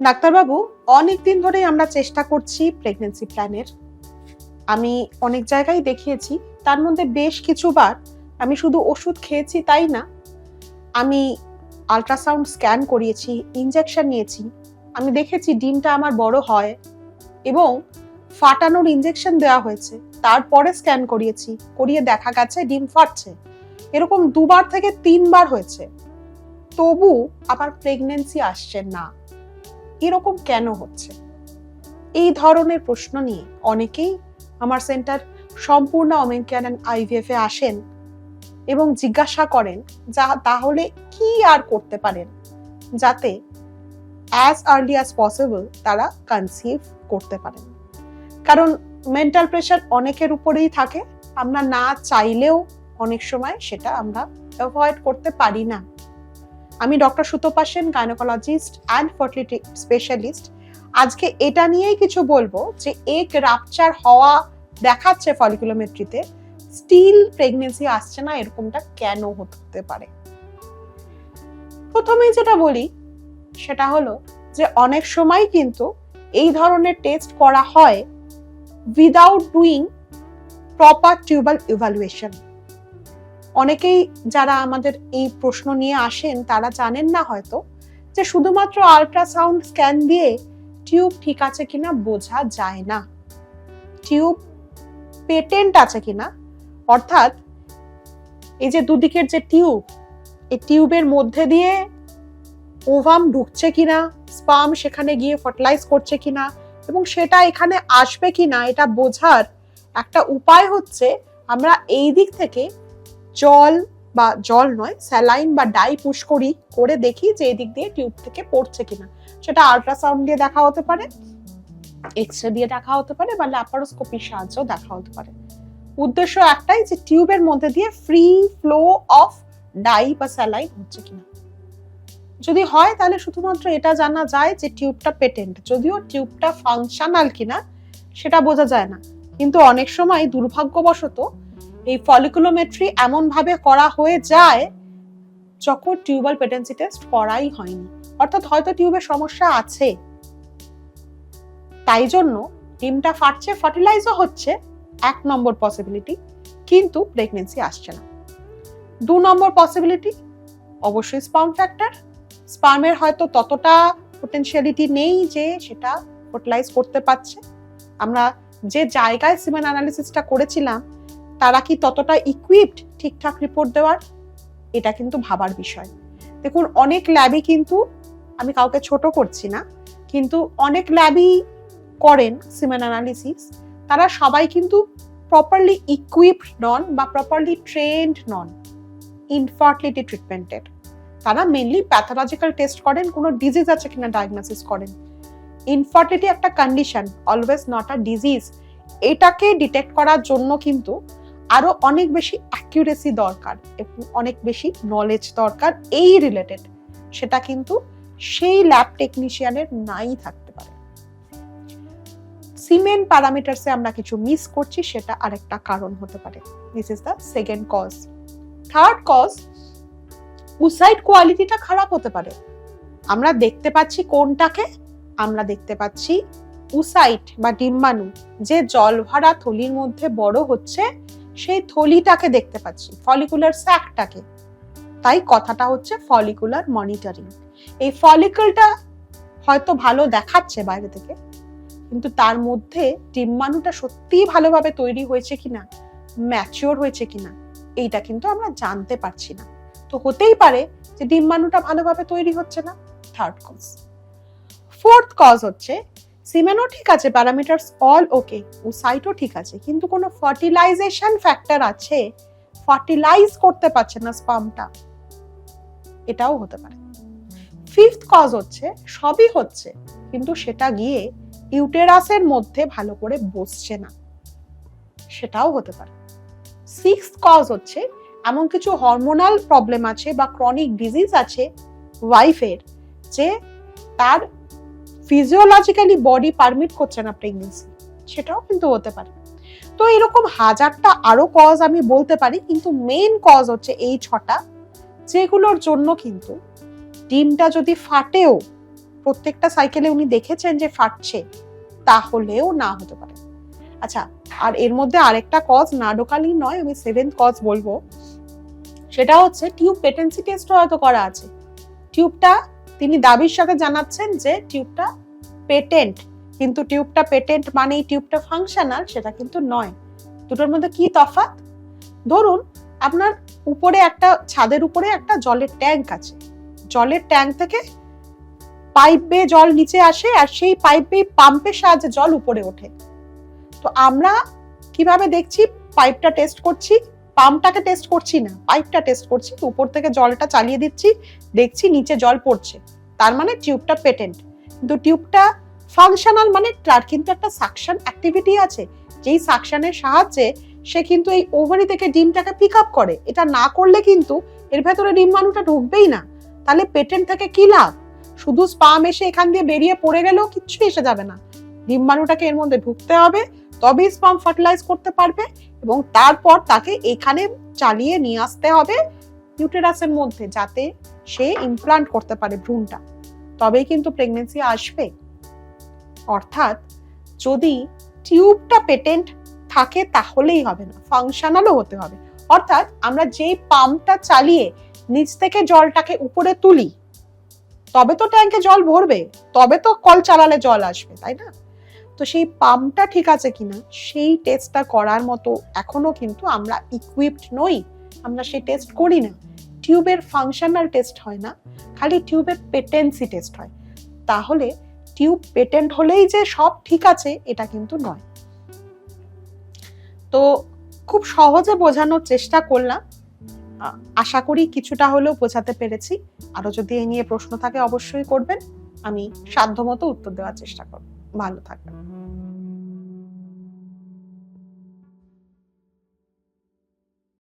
ডাক্তারবাবু অনেক দিন ধরেই আমরা চেষ্টা করছি প্রেগনেন্সি প্ল্যানের আমি অনেক জায়গায় দেখিয়েছি, তার মধ্যে বেশ কিছুবার আমি শুধু ওষুধ খেয়েছি তাই না। আমি আলট্রাসাউন্ড স্ক্যান করিয়েছি ইনজেকশন নিয়েছি, আমি দেখেছি ডিমটা আমার বড় হয় এবং ফাটানোর ইনজেকশন দেওয়া হয়েছে, তারপরে স্ক্যান করিয়েছি, করিয়ে দেখা গেছে ডিম ফাটছে। এরকম দুবার থেকে তিনবার হয়েছে। তবু আবার প্রেগনেন্সি আসছে না। এরকম কেন হচ্ছে? এই ধরনের প্রশ্ন নিয়ে অনেকেই আমার সেন্টার সম্পূর্ণ অমেনকেয়ার অ্যান্ড আইভিএফ এ আসেন এবং জিজ্ঞাসা করেন যা তাহলে কি আর করতে পারেন যাতে অ্যাজ আর্লি অ্যাজ পসিবল তারা কনসিভ করতে পারেন। কারণ মেন্টাল প্রেশার অনেকের উপরেই থাকে, আমরা না চাইলেও অনেক সময় সেটা আমরা অ্যাভয়েড করতে পারি না। আমি doctor Sutapa Sen gynaecologist and fertility specialist আজকে এটা নিয়েই কিছু বলব যে এক রাপচার হওয়া দেখাচ্ছে ফলিকুলোমেট্রিতে স্টিল প্রেগনেন্সি আসছে না, এরকমটা কেন হতে পারে? প্রথমেই যেটা বলি, সেটা হলো যে অনেক সময় কিন্তু এই ধরনের টেস্ট করা হয় without doing proper tubal evaluation অনেকেই যারা আমাদের এই প্রশ্ন নিয়ে আসেন, তারা জানেন না হয়তো যে শুধুমাত্র আল্ট্রাসাউন্ড স্ক্যান দিয়ে টিউব ঠিক আছে কিনা বোঝা যায় না। টিউব পেটেন্ট আছে কিনা? অর্থাৎ এই যে দুদিকের যে টিউব এই টিউবের মধ্যে দিয়ে ওভাম ঢুকছে কিনা স্পাম সেখানে গিয়ে ফার্টিলাইজ করছে কিনা এবং সেটা এখানে আসবে কিনা, এটা বোঝার একটা উপায় হচ্ছে আমরা এই দিক থেকে জল বা জল নয়, স্যালাইন বা ডাই পুশ করি, করে দেখি যে এদিক দিয়ে টিউব থেকে পড়ছে কিনা। সেটা আল্ট্রাসাউন্ড দিয়ে দেখা হতে পারে এক্স রে দিয়ে দেখা হতে পারে বা ল্যাপারোস্কোপির সাহায্যেও দেখা হতে পারে। উদ্দেশ্য একটাই যে টিউবের মধ্যে দিয়ে ফ্রি ফ্লো অফ ডাই বা স্যালাইন হচ্ছে কিনা। যদি হয় তাহলে শুধুমাত্র এটা জানা যায় যে টিউবটা পেটেন্ট। যদিও টিউবটা ফাংশনাল কিনা, সেটা বোঝা যায় না। কিন্তু অনেক সময় দুর্ভাগ্যবশত এই ফলিকুলোমেট্রি এমন ভাবে করা হয়ে যায়, যখন টিউবাল পেটেন্সি টেস্ট করাই হয়নি। অর্থাৎ হয়তো টিউবের সমস্যা আছে। তাই জন্য ডিমটা ফাটছে ফার্টিলাইজও হচ্ছে, এক নম্বর পসিবিলিটি কিন্তু প্রেগনেন্সি আসছে না। দু নম্বর পসিবিলিটি অবশ্যই স্পার্ম ফ্যাক্টর স্পার্মের হয়তো ততটা পোটেনশিয়ালিটি নেই যে সেটা ফার্টিলাইজ করতে পারছে। আমরা যে জায়গায় সিমেন অ্যানালিসিসটা করেছিলাম তারা কি ততটা ইকুইপড ঠিকঠাক রিপোর্ট দেওয়ার? এটা কিন্তু ভাবার বিষয়। দেখুন, অনেক ল্যাবই কিন্তু, আমি কাউকে ছোট করছি না, কিন্তু অনেক ল্যাবই করেন সিমেন অ্যানালিসিস তারা সবাই কিন্তু প্রপারলি ইকুইপড নন বা প্রপারলি ট্রেন্ড নন ইনফার্টিলিটি ট্রিটমেন্টের তারা মেনলি প্যাথোলজিক্যাল টেস্ট করেন, কোনো ডিজিজ আছে কিনা ডায়াগনোসিস করেন। ইনফার্টিলিটি একটা condition always not a disease এটাকে ডিটেক্ট করার জন্য কিন্তু আরও অনেক বেশি অ্যাকিউরেসি দরকার এবং অনেক বেশি নলেজ দরকার এই রিলেটেড সেটা কিন্তু সেই ল্যাব টেকনিশিয়ানের নাই থাকতে পারে। সিমেন প্যারামিটারসে আমরা কিছু মিস করছি, সেটা আরেকটা কারণ হতে পারে। This is the second cause third cause oocyte কোয়ালিটিটা খারাপ হতে পারে। আমরা দেখতে পাচ্ছি কোনটাকে, আমরা দেখতে পাচ্ছি উসাইট বা ডিম্বাণু, যে জল ভরা থলির মধ্যে বড় হচ্ছে সেই থলিটাকে দেখতে পাচ্ছি ফলিকুলার স্যাকটাকে তাই কথাটা হচ্ছে ফলিকুলার মনিটরিং এই ফলিকলটা হয়তো ভালো দেখাচ্ছে বাইরে থেকে, কিন্তু তার মধ্যে ডিম্বাণুটা সত্যিই ভালোভাবে তৈরি হয়েছে কিনা ম্যাচিওর হয়েছে কিনা, এইটা কিন্তু আমরা জানতে পারছি না। তো হতেই পারে যে ডিম্বাণুটা ভালোভাবে তৈরি হচ্ছে না। থার্ড কজ ফোর্থ কজ হচ্ছে সিমেনও ঠিক আছে প্যারামিটার্স অল ওকে ও সাইটও ঠিক আছে, কিন্তু কোনো ফার্টিলাইজেশন ফ্যাক্টর আছে? ফার্টিলাইজ করতে পারছে না স্পামটা এটাও হতে পারে। ফিফথ কজ হচ্ছে, সবই হচ্ছে, কিন্তু সেটা গিয়ে ইউটেরাসের মধ্যে ভালো করে বসছে না। সেটাও হতে পারে। সিক্স কজ হচ্ছে, এমন কিছু হরমোনাল প্রবলেম আছে বা ক্রনিক ডিজিজ আছে ওয়াইফের যে তার ফিজিওলজিক্যালি বডি পারমিট করছে না প্রেগনেন্সি সেটাও কিন্তু হতে পারে। তো এরকম হাজারটা আরও কজ আমি বলতে পারি, কিন্তু মেইন কজ হচ্ছে এই ছটা, যেগুলোর জন্য কিন্তু ডিমটা যদি ফাটেও, প্রত্যেকটা সাইকেলে উনি দেখেছেন যে ফাটছে, তাহলেও না হতে পারে। আচ্ছা আর এর মধ্যে আরেকটা কজ না ঢোকালেই নয়, আমি সেভেন্থ কজ বলব। সেটা হচ্ছে টিউব পেটেন্সি টেস্ট হয়তো করা আছে। টিউবটা তিনি দাবির সাথে জানাচ্ছেন যে টিউবটা পেটেন্ট, কিন্তু টিউবটা পেটেন্ট মানেই টিউবটা ফাংশনাল, সেটা কিন্তু নয়। দুটোর মধ্যে কি তফাৎ? ধরুন, আপনার উপরে একটা, ছাদের উপরে একটা জলের ট্যাঙ্ক আছে। জলের ট্যাঙ্ক থেকে পাইপ বেয়ে জল নিচে আসে আর সেই পাইপ বেয়ে পাম্পের সাহায্যে জল উপরে ওঠে। তো আমরা কীভাবে দেখছি? পাইপটা টেস্ট করছি। পাম্পটাকে টেস্ট করছি না পাইপটা টেস্ট করছি, উপর থেকে জলটা চালিয়ে দিচ্ছি, দেখছি নিচে জল পড়ছে। তার মানে টিউবটা পেটেন্ট কিন্তু টিউবটা ফাংশনাল মানে তার কিন্তু একটা সাকশন অ্যাক্টিভিটি আছে। যেই সাকশনের সাহায্যে সে কিন্তু এই ওভারি থেকে ডিমটাকে পিক আপ করে। এটা না করলে কিন্তু এর ভেতরে ডিম্বাণুটা ঢুকবেই না। তাহলে পেটেন্ট থেকে কি লাভ? শুধু স্পাম এসে এখান দিয়ে বেরিয়ে পড়ে গেলেও কিচ্ছু এসে যাবে না। ডিম্বাণুটাকে এর মধ্যে ঢুকতে হবে তবেই স্পাম ফার্টিলাইজ করতে পারবে এবং তারপর তাকে এখানে চালিয়ে নিয়ে আসতে হবে ইউটেরাসের মধ্যে যাতে সে ইমপ্লান্ট করতে পারে ভ্রূণটা। তবেই কিন্তু প্রেগনেন্সি আসবে। অর্থাৎ যদি টিউবটা পেটেন্ট থাকে তাহলেই হবে না ফাংশনালও হতে হবে। অর্থাৎ আমরা যেই পাম্পটা চালিয়ে নিচ থেকে জলটাকে উপরে তুলি, তবে তো ট্যাঙ্কে জল ভরবে, তবে তো কল চালালে জল আসবে, তাই না? তো সেই পাম্পটা ঠিক আছে কিনা, সেই টেস্টটা করার মতো এখনও কিন্তু আমরা ইকুইপড নই। আমরা সেই টেস্ট করি না। টিউবের ফাংশনাল টেস্ট হয় না, খালি টিউবের পেটেন্সি টেস্ট হয়। তাহলে টিউব পেটেন্ট হলেই যে সব ঠিক আছে, এটা কিন্তু নয়। তো খুব সহজে বোঝানোর চেষ্টা করলাম। আশা করি কিছুটা হলেও বোঝাতে পেরেছি। আরও যদি এ নিয়ে প্রশ্ন থাকে অবশ্যই করবেন। আমি সাধ্যমতো উত্তর দেওয়ার চেষ্টা করব। ভালো থাকবেন।